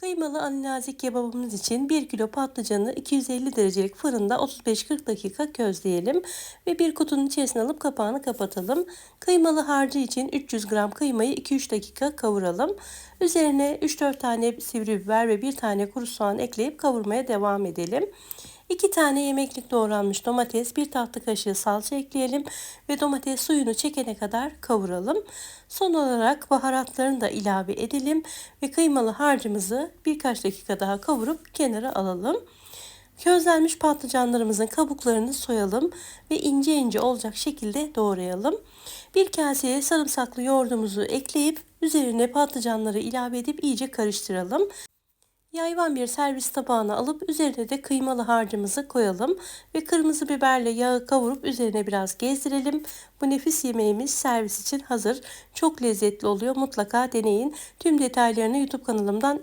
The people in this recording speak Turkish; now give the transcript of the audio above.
Kıymalı alinazik kebabımız için 1 kilo patlıcanı 250 derecelik fırında 35-40 dakika közleyelim ve bir kutunun içerisine alıp kapağını kapatalım. Kıymalı harcı için 300 gram kıymayı 2-3 dakika kavuralım. Üzerine 3-4 tane sivri biber ve 1 tane kuru soğan ekleyip kavurmaya devam edelim. 2 tane yemeklik doğranmış domates, 1 tatlı kaşığı salça ekleyelim ve domates suyunu çekene kadar kavuralım. Son olarak baharatlarını da ilave edelim ve kıymalı harcımızı birkaç dakika daha kavurup kenara alalım. Közlenmiş patlıcanlarımızın kabuklarını soyalım ve ince ince olacak şekilde doğrayalım. Bir kaseye sarımsaklı yoğurdumuzu ekleyip üzerine patlıcanları ilave edip iyice karıştıralım. Yayvan bir servis tabağına alıp üzerine de kıymalı harcımızı koyalım ve kırmızı biberle yağı kavurup üzerine biraz gezdirelim. Bu nefis yemeğimiz servis için hazır. Çok lezzetli oluyor. Mutlaka deneyin. Tüm detaylarını YouTube kanalımdan